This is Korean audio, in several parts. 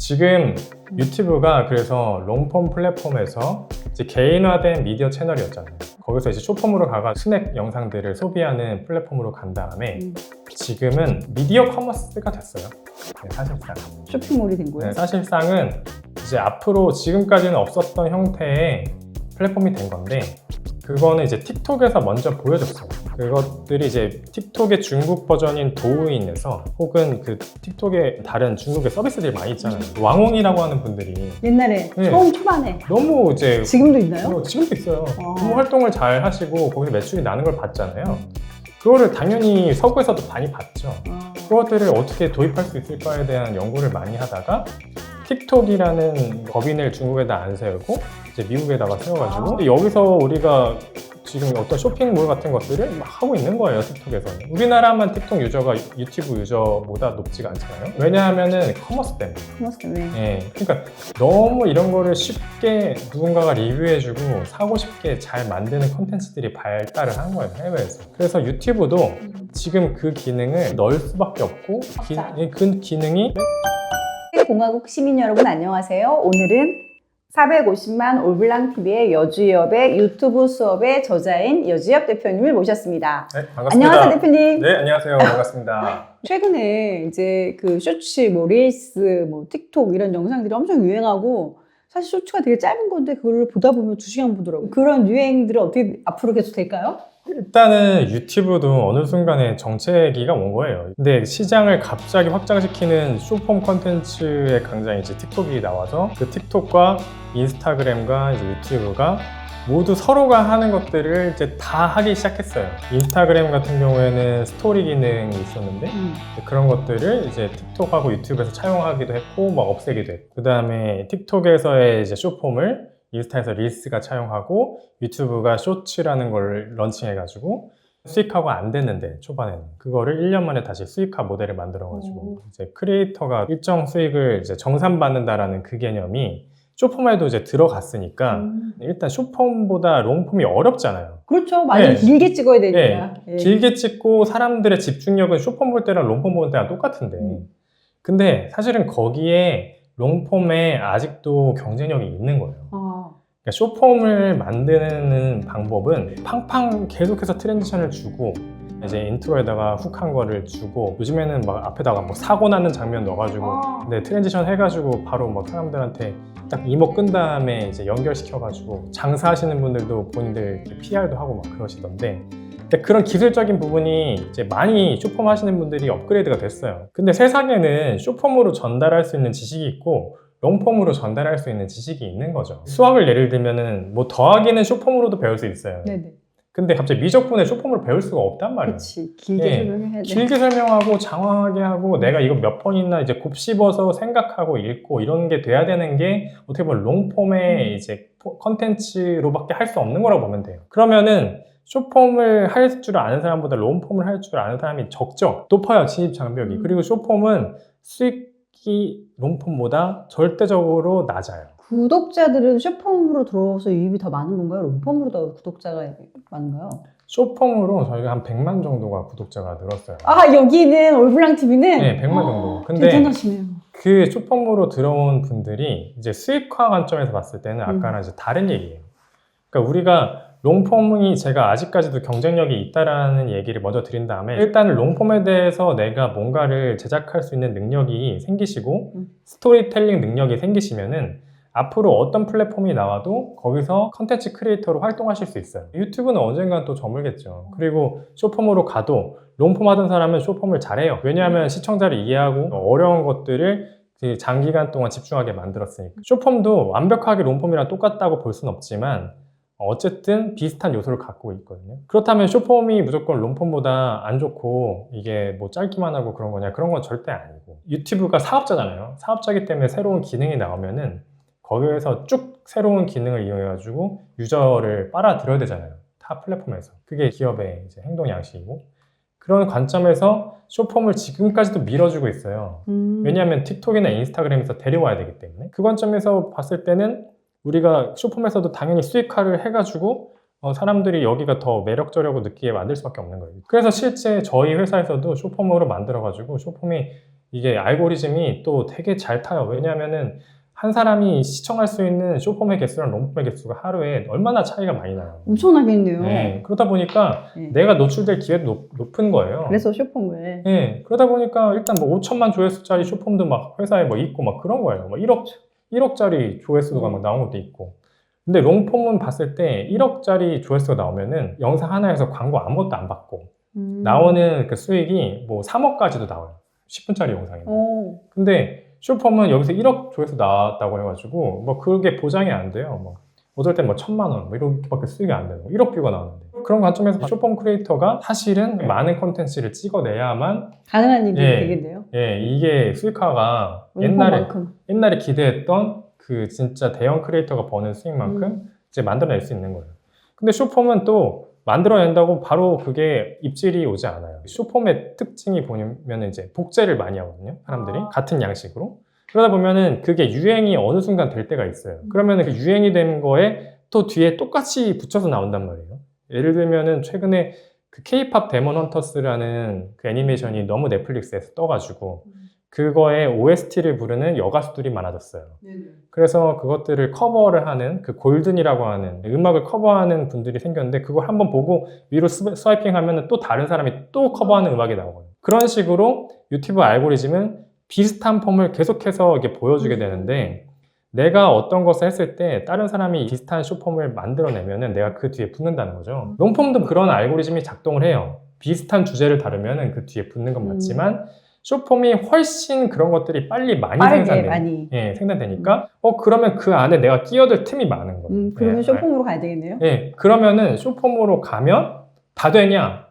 지금 유튜브가 그래서 롱폼 플랫폼에서 이제 개인화된 미디어 채널이었잖아요. 거기서 이제 쇼폼으로 가가 스낵 영상들을 소비하는 플랫폼으로 간 다음에 음. 지금은 미디어 커머스가 됐어요. 네, 사실상. 쇼핑몰이 된 거예요? 네, 사실상은 이제 앞으로 지금까지는 없었던 형태의 플랫폼이 된 건데 그거는 이제 틱톡에서 먼저 보여줬어요. 그것들이 이제 틱톡의 중국 버전인 도우인에서 혹은 그 틱톡의 다른 중국의 서비스들이 많이 있잖아요. 왕홍이라고 하는 분들이 옛날에 네. 처음 초반에 너무 이제 지금도 있나요? 뭐 지금도 있어요. 어. 너무 활동을 잘 하시고 거기서 매출이 나는 걸 봤잖아요. 그거를 당연히 서구에서도 많이 봤죠. 아, 그것들을 어떻게 도입할 수 있을까에 대한 연구를 많이 하다가 틱톡이라는 법인을 중국에다 안 세우고 이제 미국에다가 세워가지고 아. 근데 여기서 우리가 지금 어떤 쇼핑몰 같은 것들을 막 하고 있는 거예요 틱톡에서는 우리나라만 틱톡 유저가 유튜브 유저보다 높지가 않잖아요 왜냐하면은 커머스 때문에 커머스 때문에 예, 그러니까 너무 이런 거를 쉽게 누군가가 리뷰해주고 사고 싶게 잘 만드는 콘텐츠들이 발달을 한 거예요 해외에서. 그래서 유튜브도 지금 그 기능을 넣을 수밖에 없고 기- 맞아. 예, 그 기능이 공화국 시민 여러분 안녕하세요. 오늘은 450만 올블랑 TV의 여주엽의 유튜브 수업의 저자인 여주엽 대표님을 모셨습니다. 네, 반갑습니다. 안녕하세요 대표님. 네, 안녕하세요. 반갑습니다. 최근에 이제 그 쇼츠, 뭐 릴스, 뭐 틱톡 이런 영상들이 엄청 유행하고 사실 쇼츠가 되게 짧은 건데 그걸 보다 보면 두 시간 보더라고요. 그런 유행들은 어떻게 앞으로 계속 될까요? 일단은 유튜브도 어느 순간에 정체기가 온 거예요. 근데 시장을 갑자기 확장시키는 쇼폼 컨텐츠의 강장이 이제 틱톡이 나와서 그 틱톡과 인스타그램과 이제 유튜브가 모두 서로가 하는 것들을 이제 다 하기 시작했어요. 인스타그램 같은 경우에는 스토리 기능이 있었는데 그런 것들을 이제 틱톡하고 유튜브에서 차용하기도 했고 막 없애기도 했고 그 다음에 틱톡에서의 이제 쇼폼을 인스타에서 릴스가 차용하고 유튜브가 쇼츠라는 걸 런칭해가지고 수익화가 안 됐는데 초반에는 그거를 1년 만에 다시 수익화 모델을 만들어가지고 오. 이제 크리에이터가 일정 수익을 이제 정산받는다라는 그 개념이 쇼폼에도 이제 들어갔으니까 음. 일단 쇼폼보다 롱폼이 어렵잖아요. 그렇죠. 많이 네. 길게 찍어야 되니까. 예. 길게 찍고 사람들의 집중력은 쇼폼 볼 때랑 롱폼 보는 때랑 똑같은데 음. 근데 사실은 거기에 롱폼에 아직도 경쟁력이 있는 거예요. 아, 그러니까 쇼폼을 만드는 방법은 팡팡 계속해서 트랜지션을 주고 이제 인트로에다가 훅 한 거를 주고 요즘에는 막 앞에다가 뭐 사고 나는 장면 넣어가지고 아. 근데 트랜지션 해가지고 바로 막 사람들한테 딱 이목 끈 다음에 이제 연결시켜가지고 장사하시는 분들도 본인들 PR도 하고 막 그러시던데 근데 그런 기술적인 부분이 이제 많이 쇼폼 하시는 분들이 업그레이드가 됐어요. 근데 세상에는 쇼폼으로 전달할 수 있는 지식이 있고 롱폼으로 전달할 수 있는 지식이 있는 거죠. 수학을 예를 들면은 뭐 더하기는 쇼폼으로도 배울 수 있어요. 네네. 근데 갑자기 미적분을 쇼폼으로 배울 수가 없단 말이에요. 그렇지. 길게 예. 설명해야 돼. 길게 설명하고 장황하게 하고 내가 이거 몇 번이나 이제 곱씹어서 생각하고 읽고 이런 게 돼야 되는 게 어떻게 보면 롱폼의 음. 이제 포- 컨텐츠로밖에 할 수 없는 거라고 보면 돼요. 그러면은 쇼폼을 할 줄 아는 사람보다 롱폼을 할 줄 아는 사람이 적죠. 높아요 진입 장벽이. 음. 그리고 쇼폼은 수익 이 롱폼보다 절대적으로 낮아요. 구독자들은 쇼폼으로 들어와서 유입이 더 많은 건가요? 롱폼으로 더 구독자가 많은가요? 쇼폼으로 저희가 한 100만 정도가 구독자가 늘었어요. 아 여기는 올블랑 TV는 네, 100만 정도. 근데 대단하시네요. 그 쇼폼으로 들어온 분들이 이제 수익화 관점에서 봤을 때는 음. 아까랑 이제 다른 얘기예요. 그러니까 우리가 롱폼이 제가 아직까지도 경쟁력이 있다라는 얘기를 먼저 드린 다음에 일단 은 롱폼에 대해서 내가 뭔가를 제작할 수 있는 능력이 생기시고 음. 스토리텔링 능력이 생기시면은 앞으로 어떤 플랫폼이 나와도 거기서 컨텐츠 크리에이터로 활동하실 수 있어요. 유튜브는 언젠간 또 저물겠죠. 그리고 쇼폼으로 가도 롱폼 하던 사람은 쇼폼을 잘해요. 왜냐하면 시청자를 이해하고 어려운 것들을 그 장기간 동안 집중하게 만들었으니까. 쇼폼도 완벽하게 롱폼이랑 똑같다고 볼 수는 없지만 어쨌든 비슷한 요소를 갖고 있거든요. 그렇다면 쇼폼이 무조건 롱폼보다 안 좋고 이게 뭐 짧기만 하고 그런 거냐? 그런 건 절대 아니고. 유튜브가 사업자잖아요. 사업자기 때문에 새로운 기능이 나오면은 거기에서 쭉 새로운 기능을 이용해 가지고 유저를 빨아들여야 되잖아요. 타 플랫폼에서. 그게 기업의 이제 행동 양식이고. 그런 관점에서 쇼폼을 지금까지도 밀어주고 있어요. 음. 왜냐하면 틱톡이나 인스타그램에서 데려와야 되기 때문에 그 관점에서 봤을 때는 우리가 쇼폼에서도 당연히 수익화를 해가지고 어, 사람들이 여기가 더 매력적이라고 느끼게 만들 수밖에 없는 거예요. 그래서 실제 저희 회사에서도 쇼폼으로 만들어가지고 쇼폼이 이게 알고리즘이 또 되게 잘 타요. 왜냐하면은 한 사람이 시청할 수 있는 쇼폼의 개수랑 롱폼의 개수가 하루에 얼마나 차이가 많이 나요. 엄청나겠네요. 네, 그러다 보니까 네. 내가 노출될 기회도 높, 높은 거예요. 그래서 쇼폼을 네, 그러다 보니까 일단 뭐 5천만 조회수짜리 쇼폼도 막 회사에 뭐 있고 막 그런 거예요. 막 1억, 1억짜리 조회수가 막 나온 것도 있고. 근데 롱폼은 봤을 때 1억짜리 조회수가 나오면은 영상 하나에서 광고 아무것도 안 받고 음. 나오는 그 수익이 뭐 3억까지도 나와요. 10분짜리 영상에. 어. 근데 쇼폼은 여기서 1억 조회수 나왔다고 해가지고 뭐 그게 보장이 안 돼요. 뭐 어떨 땐뭐 천만 원, 뭐 이렇게밖에 수익이 안 되고 1억 뷰가 나오는데 그런 관점에서 쇼폼 크리에이터가 사실은 많은 콘텐츠를 찍어내야만 가능한 일이 예. 되겠네요. 예 이게 수익화가 옛날에 롱폼만큼. 옛날에 기대했던 그 진짜 대형 크리에이터가 버는 수익만큼 음. 이제 만들어낼 수 있는 거예요. 근데 쇼폼은 또 만들어낸다고 바로 그게 입질이 오지 않아요. 쇼폼의 특징이 보면 이제 복제를 많이 하거든요. 사람들이 아. 같은 양식으로. 그러다 보면은 그게 유행이 어느 순간 될 때가 있어요. 그러면은 그 유행이 된 거에 또 뒤에 똑같이 붙여서 나온단 말이에요. 예를 들면은 최근에 그 K-팝 데몬 헌터스라는 그 애니메이션이 너무 넷플릭스에서 떠가지고 그거에 OST를 부르는 여가수들이 많아졌어요. 그래서 그것들을 커버를 하는 그 골든이라고 하는 음악을 커버하는 분들이 생겼는데 그걸 한번 보고 위로 스- 스와이핑 하면 또 다른 사람이 또 커버하는 음악이 나오거든요. 그런 식으로 유튜브 알고리즘은 비슷한 폼을 계속해서 이렇게 보여주게 되는데 내가 어떤 것을 했을 때 다른 사람이 비슷한 쇼폼을 만들어내면은 내가 그 뒤에 붙는다는 거죠. 롱폼도 그런 알고리즘이 작동을 해요. 비슷한 주제를 다루면은 그 뒤에 붙는 건 음. 맞지만 쇼폼이 훨씬 그런 것들이 빨리 많이 생산돼요. 많이. 예, 생산되니까 어 그러면 그 안에 내가 끼어들 틈이 많은 거예요. 음, 그러면 예, 쇼폼으로 가야 되겠네요. 예, 그러면은 쇼폼으로 가면 다 되냐?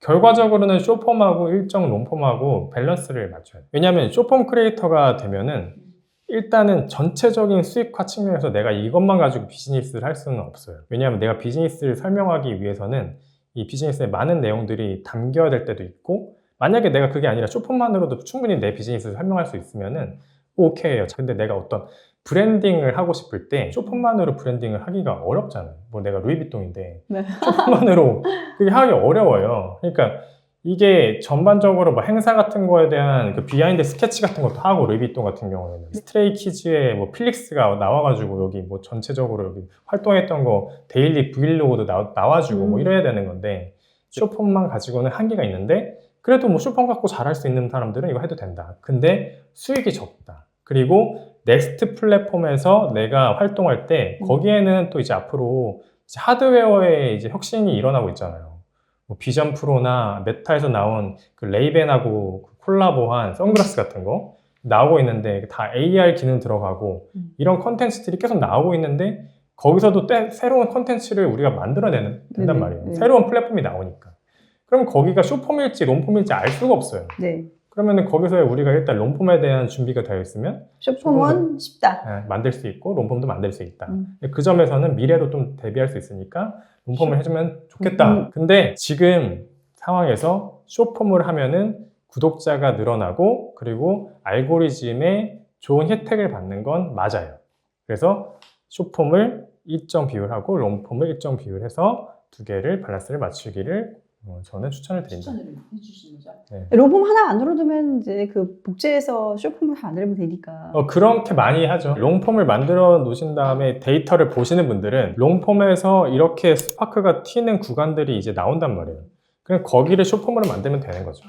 결과적으로는 쇼폼하고 일정 롱폼하고 밸런스를 맞춰야 돼요. 왜냐하면 쇼폼 크리에이터가 되면은 일단은 전체적인 수익화 측면에서 내가 이것만 가지고 비즈니스를 할 수는 없어요. 왜냐하면 내가 비즈니스를 설명하기 위해서는 이 비즈니스에 많은 내용들이 담겨야 될 때도 있고 만약에 내가 그게 아니라 쇼폼만으로도 충분히 내 비즈니스를 설명할 수 있으면은 오케이예요. 근데 내가 어떤 브랜딩을 하고 싶을 때 쇼폼만으로 브랜딩을 하기가 어렵잖아요. 뭐 내가 루이비통인데 네. 쇼폼만으로 그게 하기 어려워요. 그러니까 이게 전반적으로 뭐 행사 같은 거에 대한 그 비하인드 스케치 같은 것도 하고 루이비통 같은 경우에는 스트레이 키즈의 뭐 필릭스가 나와가지고 여기 뭐 전체적으로 여기 활동했던 거 데일리 브이로그도 나, 나와주고 뭐 음. 이래야 되는 건데 쇼폼만 가지고는 한계가 있는데 그래도 뭐 쇼폼 갖고 잘할 수 있는 사람들은 이거 해도 된다. 근데 수익이 적다. 그리고 넥스트 플랫폼에서 내가 활동할 때 음. 거기에는 또 이제 앞으로 이제 하드웨어의 이제 혁신이 일어나고 있잖아요. 뭐 비전 프로나 메타에서 나온 그 레이벤하고 그 콜라보한 선글라스 같은 거 나오고 있는데 다 AR 기능 들어가고 음. 이런 컨텐츠들이 계속 나오고 있는데 거기서도 때, 새로운 컨텐츠를 우리가 만들어내는 된단 네네. 말이에요. 네. 새로운 플랫폼이 나오니까. 그럼 거기가 쇼폼일지 롱폼일지 알 수가 없어요. 네. 그러면은 거기서 우리가 일단 롱폼에 대한 준비가 되어 있으면 쇼폼은 쉽다. 예, 만들 수 있고 롱폼도 만들 수 있다. 음. 그 점에서는 미래도 좀 대비할 수 있으니까 롱폼을 해주면 좋겠다. 음. 근데 지금 상황에서 쇼폼을 하면은 구독자가 늘어나고 그리고 알고리즘에 좋은 혜택을 받는 건 맞아요. 그래서 쇼폼을 일정 비율하고 롱폼을 일정 비율해서 두 개를 밸런스를 맞추기를 어, 저는 추천을 드립니다. 해주시는 거죠. 네. 롱폼 하나 안 들어두면 이제 그 복제해서 쇼폼을 만들면 되니까. 어, 그렇게 많이 하죠. 롱폼을 만들어 놓으신 다음에 데이터를 보시는 분들은 롱폼에서 이렇게 스파크가 튀는 구간들이 이제 나온단 말이에요. 그냥 거기를 쇼폼으로 만들면 되는 거죠.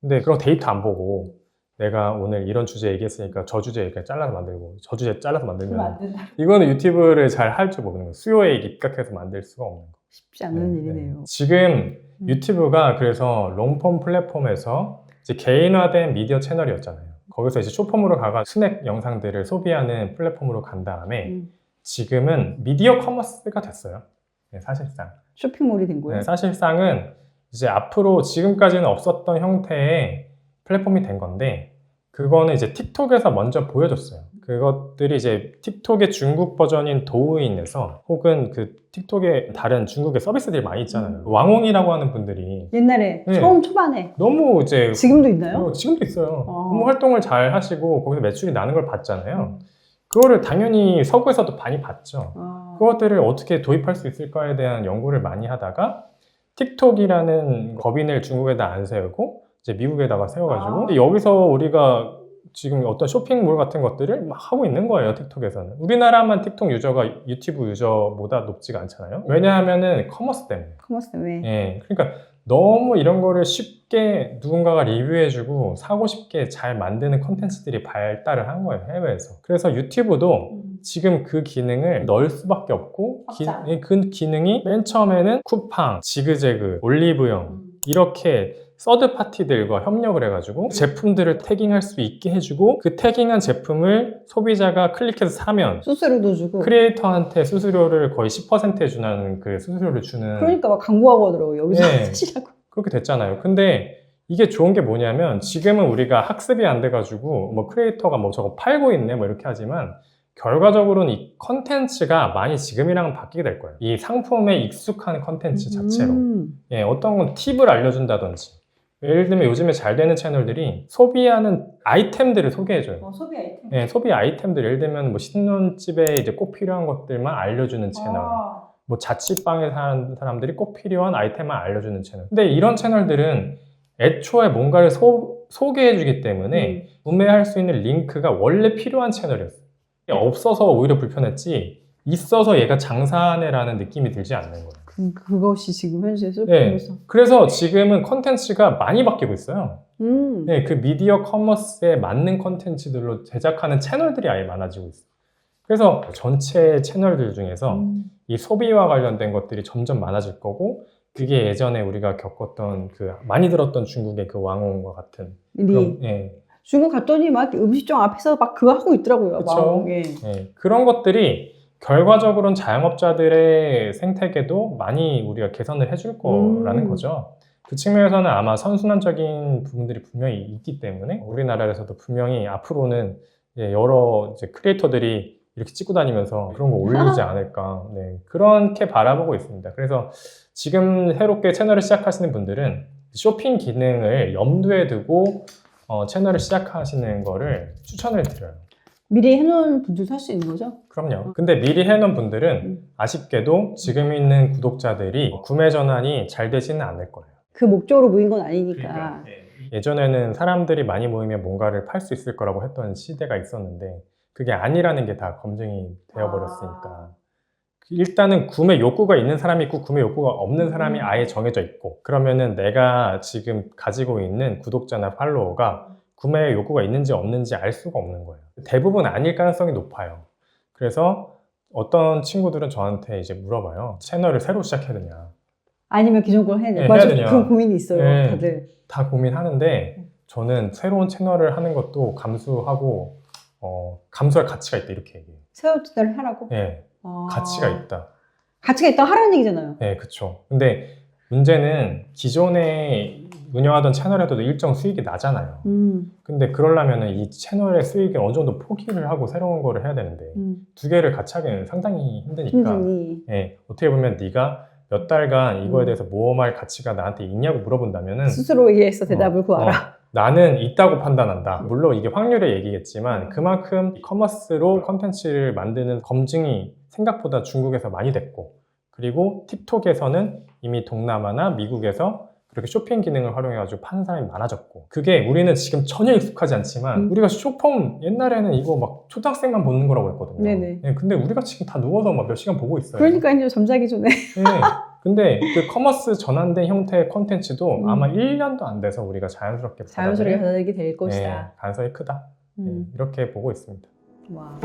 근데 그런 데이터 안 보고 내가 오늘 이런 주제 얘기했으니까 저 주제 그냥 잘라서 만들고 저 주제 잘라서 만들면. 이거는 유튜브를 잘 할 줄 모르는 거예요. 수요에 입각해서 만들 수가 없는 거예요. 쉽지 않은 네, 일이네요. 네. 지금 음. 유튜브가 그래서 롱폼 플랫폼에서 이제 개인화된 미디어 채널이었잖아요. 거기서 이제 쇼폼으로 가가 스낵 영상들을 소비하는 플랫폼으로 간 다음에 음. 지금은 미디어 커머스가 됐어요. 네, 사실상. 쇼핑몰이 된 거예요. 네, 사실상은 이제 앞으로 지금까지는 없었던 형태의 플랫폼이 된 건데 그거는 이제 틱톡에서 먼저 보여줬어요. 그것들이 이제 틱톡의 중국 버전인 도우인에서 혹은 그 틱톡의 다른 중국의 서비스들이 많이 있잖아요. 음. 왕홍이라고 하는 분들이 옛날에 네. 처음 초반에 너무 이제 지금도 있나요? 어, 지금도 있어요. 어. 너무 활동을 잘 하시고 거기서 매출이 나는 걸 봤잖아요. 음. 그거를 당연히 서구에서도 많이 봤죠. 아, 그것들을 어떻게 도입할 수 있을까에 대한 연구를 많이 하다가 틱톡이라는 법인을 중국에다 안 세우고 이제 미국에다가 세워가지고 아. 근데 여기서 우리가 지금 어떤 쇼핑몰 같은 것들을 막 하고 있는 거예요 틱톡에서는 우리나라만 틱톡 유저가 유튜브 유저보다 높지가 않잖아요 왜냐하면은 커머스 때문에 커머스 때문에. 예 그러니까 너무 이런 거를 쉽게 누군가가 리뷰해주고 사고 싶게 잘 만드는 콘텐츠들이 발달을 한 거예요 해외에서 그래서 유튜브도 음. 지금 그 기능을 넣을 수밖에 없고 기-. 예, 그 기능이 맨 처음에는 쿠팡, 지그재그, 올리브영 음. 이렇게 서드 파티들과 협력을 해가지고 제품들을 태깅할 수 있게 해주고 그 태깅한 제품을 소비자가 클릭해서 사면 수수료도 주고. 크리에이터한테 수수료를 거의 10% 해주는 그 수수료를 주는 그러니까 막 광고하고 하더라고요. 여기서 네. 사시라고. 그렇게 됐잖아요. 근데 이게 좋은 게 뭐냐면 지금은 우리가 학습이 안 돼가지고 뭐 크리에이터가 뭐 저거 팔고 있네 뭐 이렇게 하지만 결과적으로는 이 컨텐츠가 많이 지금이랑은 바뀌게 될 거예요. 이 상품에 익숙한 컨텐츠 자체로. 음. 예, 어떤 건 팁을 알려준다든지. 예를 들면 요즘에 잘 되는 채널들이 소비하는 아이템들을 소개해줘요. 어, 소비 아이템. 예, 소비 아이템들 예를 들면 뭐 신혼집에 이제 꼭 필요한 것들만 알려주는 채널. 아. 뭐 자취방에 사는 사람들이 꼭 필요한 아이템만 알려주는 채널. 근데 이런 채널들은 애초에 뭔가를 소, 소개해주기 때문에 음. 구매할 수 있는 링크가 원래 필요한 채널이었어요. 없어서 오히려 불편했지 있어서 얘가 장사하네라는 느낌이 들지 않는 거예요. 그, 그것이 지금 현재 네. 쇼핑에서. 그래서 지금은 컨텐츠가 많이 바뀌고 있어요. 음. 네, 그 미디어 커머스에 맞는 컨텐츠들로 제작하는 채널들이 아예 많아지고 있어요. 그래서 전체 채널들 중에서 음. 이 소비와 관련된 것들이 점점 많아질 거고 그게 예전에 우리가 겪었던 그 많이 들었던 중국의 그 왕홍과 같은 리. 그런 예, 중국 갔더니 막 음식점 앞에서 막 그거 하고 있더라고요. 그쵸. 막, 예. 예, 그런 것들이 결과적으로는 자영업자들의 생태계도 많이 우리가 개선을 해줄 거라는 음. 거죠. 그 측면에서는 아마 선순환적인 부분들이 분명히 있기 때문에 우리나라에서도 분명히 앞으로는 예, 여러 이제 크리에이터들이 이렇게 찍고 다니면서 그런 거 올리지 않을까 네, 그렇게 바라보고 있습니다. 그래서 지금 새롭게 채널을 시작하시는 분들은 쇼핑 기능을 염두에 두고 어, 채널을 시작하시는 거를 추천을 드려요. 미리 해놓은 분들도 할 수 있는 거죠? 그럼요. 근데 미리 해놓은 분들은 음. 아쉽게도 지금 있는 구독자들이 구매 전환이 잘 되지는 않을 거예요. 그 목적으로 모인 건 아니니까. 예전에는 사람들이 많이 모이면 뭔가를 팔 수 있을 거라고 했던 시대가 있었는데 그게 아니라는 게 다 검증이 되어버렸으니까 아. 일단은 구매 욕구가 있는 사람이 있고 구매 욕구가 없는 사람이 음. 아예 정해져 있고 그러면은 내가 지금 가지고 있는 구독자나 팔로워가 구매 욕구가 있는지 없는지 알 수가 없는 거예요. 대부분 아닐 가능성이 높아요. 그래서 어떤 친구들은 저한테 이제 물어봐요. 채널을 새로 시작해야 되냐. 아니면 기존 걸 해야 돼. 네, 맞아. 해야 되냐. 그 고민이 있어요. 네. 다들. 다 고민하는데 저는 새로운 채널을 하는 것도 감수하고 어, 감수할 가치가 있다 이렇게 얘기해요. 새로 투자를 하라고? 예, 아. 가치가 있다. 가치가 있다 하라는 얘기잖아요. 예, 그쵸. 근데 문제는 기존에 운영하던 채널에도 일정 수익이 나잖아요. 음, 근데 그러려면 이 채널의 수익을 어느 정도 포기를 하고 새로운 거를 해야 되는데 음. 두 개를 같이 하기는 상당히 힘드니까 힘드니. 예, 어떻게 보면 네가 몇 달간 이거에 음. 대해서 모험할 가치가 나한테 있냐고 물어본다면은 스스로 의해서 대답을 어, 구하라. 어, 나는 있다고 판단한다. 물론 이게 확률의 얘기겠지만 그만큼 커머스로 컨텐츠를 만드는 검증이 생각보다 중국에서 많이 됐고 그리고 틱톡에서는 이미 동남아나 미국에서 그렇게 쇼핑 기능을 활용해가지고 파는 사람이 많아졌고 그게 우리는 지금 전혀 익숙하지 않지만 음. 우리가 쇼폼 옛날에는 이거 막 초등학생만 보는 거라고 했거든요. 네네. 예, 근데 우리가 지금 다 누워서 막 몇 시간 보고 있어요. 그러니까 잠자기 전에. 네. 근데 그 커머스 전환된 형태의 콘텐츠도 음. 아마 1년도 안 돼서 우리가 자연스럽게 자연스럽게 받아들이게 될 것이다. 네, 가능성이 크다. 네, 음. 이렇게 보고 있습니다. 와.